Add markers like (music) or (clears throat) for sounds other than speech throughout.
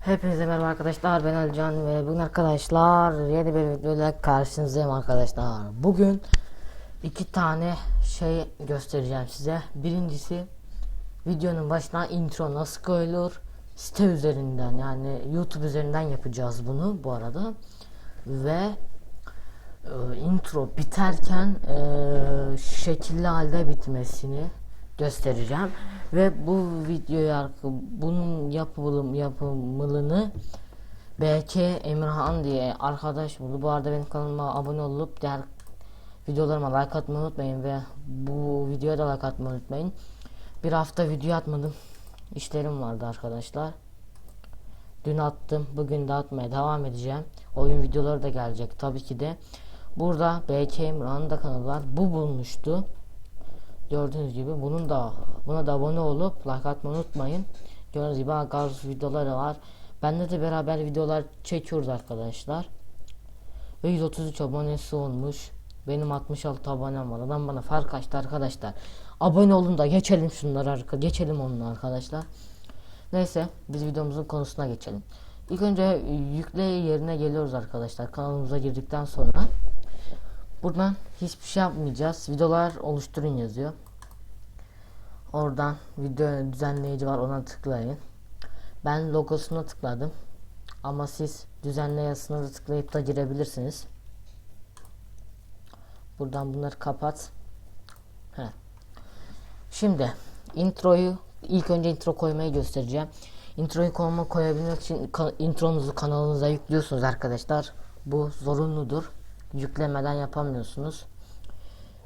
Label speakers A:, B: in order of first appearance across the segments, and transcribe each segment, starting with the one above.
A: Hepinize merhaba arkadaşlar ben Alican ve bugün arkadaşlar yeni bir videoyla karşınızdayım arkadaşlar. Bugün iki tane şey göstereceğim size. Birincisi videonun başına intro nasıl koyulur site üzerinden yani YouTube üzerinden yapacağız bunu bu arada. Ve e, intro biterken e, şekilli halde bitmesini göstereceğim ve bu videoyu arka- bunun yapılım yapımını BK Emirhan diye arkadaş buldu. Bu arada benim kanalıma abone olup diğer videolarıma like atmayı unutmayın ve bu videoya da like atmayı unutmayın. Bir hafta video atmadım. İşlerim vardı arkadaşlar. Dün attım. Bugün de atmaya devam edeceğim. Oyun videoları da gelecek tabii ki de. Burada BK Emirhan'ın da kanalı var. Bu bulmuştu. Gördüğünüz gibi bunun da buna da abone olup like atmayı unutmayın. Gördüğünüz gibi gaz videoları var. Bende de beraber videolar çekiyoruz arkadaşlar. Ve 133 abonesi olmuş. Benim 66 abonem var. Adam bana fark açtı arkadaşlar. Abone olun da geçelim şunları arka geçelim onunla arkadaşlar. Neyse biz videomuzun konusuna geçelim. İlk önce yükle yerine geliyoruz arkadaşlar. Kanalımıza girdikten sonra Buradan hiçbir şey yapmayacağız. Videolar oluşturun yazıyor. Oradan video düzenleyici var ona tıklayın. Ben logosuna tıkladım. Ama siz düzenle yazısına da tıklayıp da girebilirsiniz. Buradan bunları kapat. He. Şimdi introyu ilk önce intro koymayı göstereceğim. Introyu koyma koyabilmek için intronuzu kanalınıza yüklüyorsunuz arkadaşlar. Bu zorunludur yüklemeden yapamıyorsunuz.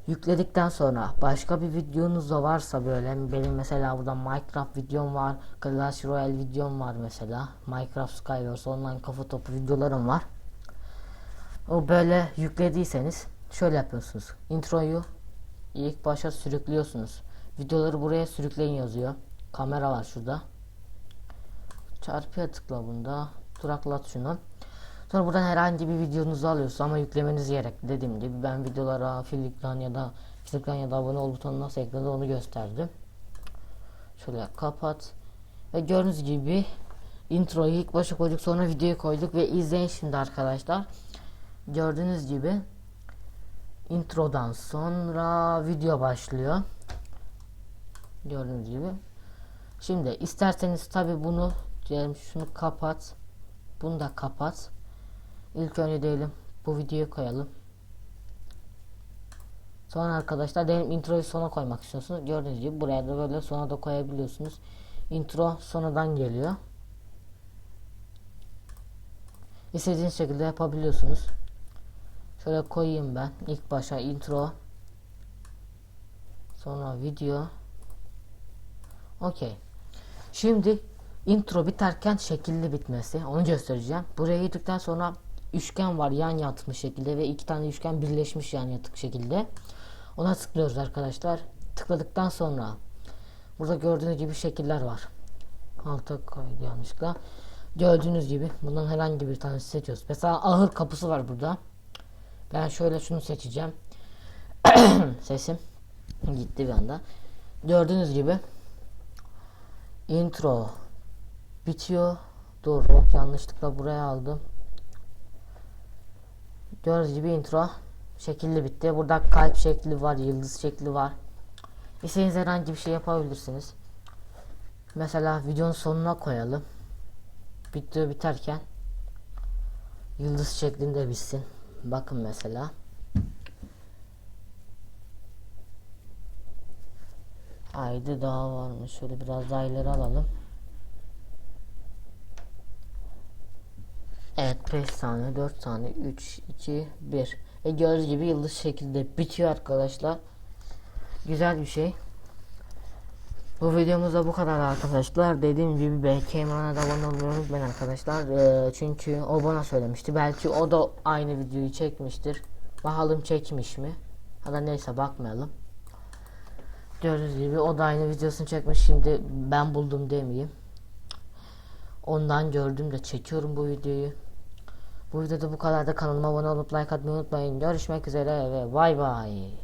A: Yükledikten sonra başka bir videonuz da varsa böyle benim mesela burada Minecraft videom var, Clash Royale videom var mesela. Minecraft Skywars online kafa topu videolarım var. O böyle yüklediyseniz şöyle yapıyorsunuz. Introyu ilk başa sürüklüyorsunuz. Videoları buraya sürükleyin yazıyor. Kamera var şurada. Çarpıya tıkla bunda. Duraklat şunu. Sonra buradan herhangi bir videonuzu alıyorsunuz ama yüklemeniz gerekli. Dediğim gibi ben videolara filikran ya da filikran ya da abone ol butonuna nasıl eklenir onu gösterdim. Şöyle kapat. Ve gördüğünüz gibi introyu ilk başa koyduk sonra videoyu koyduk ve izleyin şimdi arkadaşlar. Gördüğünüz gibi introdan sonra video başlıyor. Gördüğünüz gibi. Şimdi isterseniz tabi bunu diyelim şunu kapat. Bunu da kapat. İlk önce diyelim bu videoyu koyalım. Sonra arkadaşlar diyelim introyu sona koymak istiyorsunuz. Gördüğünüz gibi buraya da böyle sona da koyabiliyorsunuz. Intro sonradan geliyor. İstediğiniz şekilde yapabiliyorsunuz. Şöyle koyayım ben. İlk başa intro. Sonra video. Okey. Şimdi intro biterken şekilli bitmesi. Onu göstereceğim. Buraya girdikten sonra üçgen var yan yatmış şekilde ve iki tane üçgen birleşmiş yan yatık şekilde. Ona tıklıyoruz arkadaşlar. Tıkladıktan sonra burada gördüğünüz gibi şekiller var. Alta koydu yanlışlıkla. Gördüğünüz gibi bundan herhangi bir tanesi seçiyoruz. Mesela ahır kapısı var burada. Ben şöyle şunu seçeceğim. (clears throat) Sesim gitti bir anda. Gördüğünüz gibi intro bitiyor. Dur yok yanlışlıkla buraya aldım. Gördüğünüz gibi intro şekilli bitti. Burada kalp şekli var, yıldız şekli var. İstediğiniz herhangi bir şey yapabilirsiniz. Mesela videonun sonuna koyalım. Video biterken yıldız şeklinde bitsin. Bakın mesela. Haydi daha varmış. Şöyle biraz daha ileri alalım. 5 saniye 4 saniye 3 2 1 ve gördüğünüz gibi yıldız şekilde bitiyor arkadaşlar. Güzel bir şey. Bu videomuz da bu kadar arkadaşlar. Dediğim gibi belki Emran'a da abone olmayı unutmayın arkadaşlar. Ee, çünkü o bana söylemişti. Belki o da aynı videoyu çekmiştir. Bakalım çekmiş mi? Ya da neyse bakmayalım. Gördüğünüz gibi o da aynı videosunu çekmiş. Şimdi ben buldum demeyeyim. Ondan gördüm de çekiyorum bu videoyu. Bu videoda bu kadar da kanalıma abone olup like atmayı unutmayın. Görüşmek üzere ve bay bay.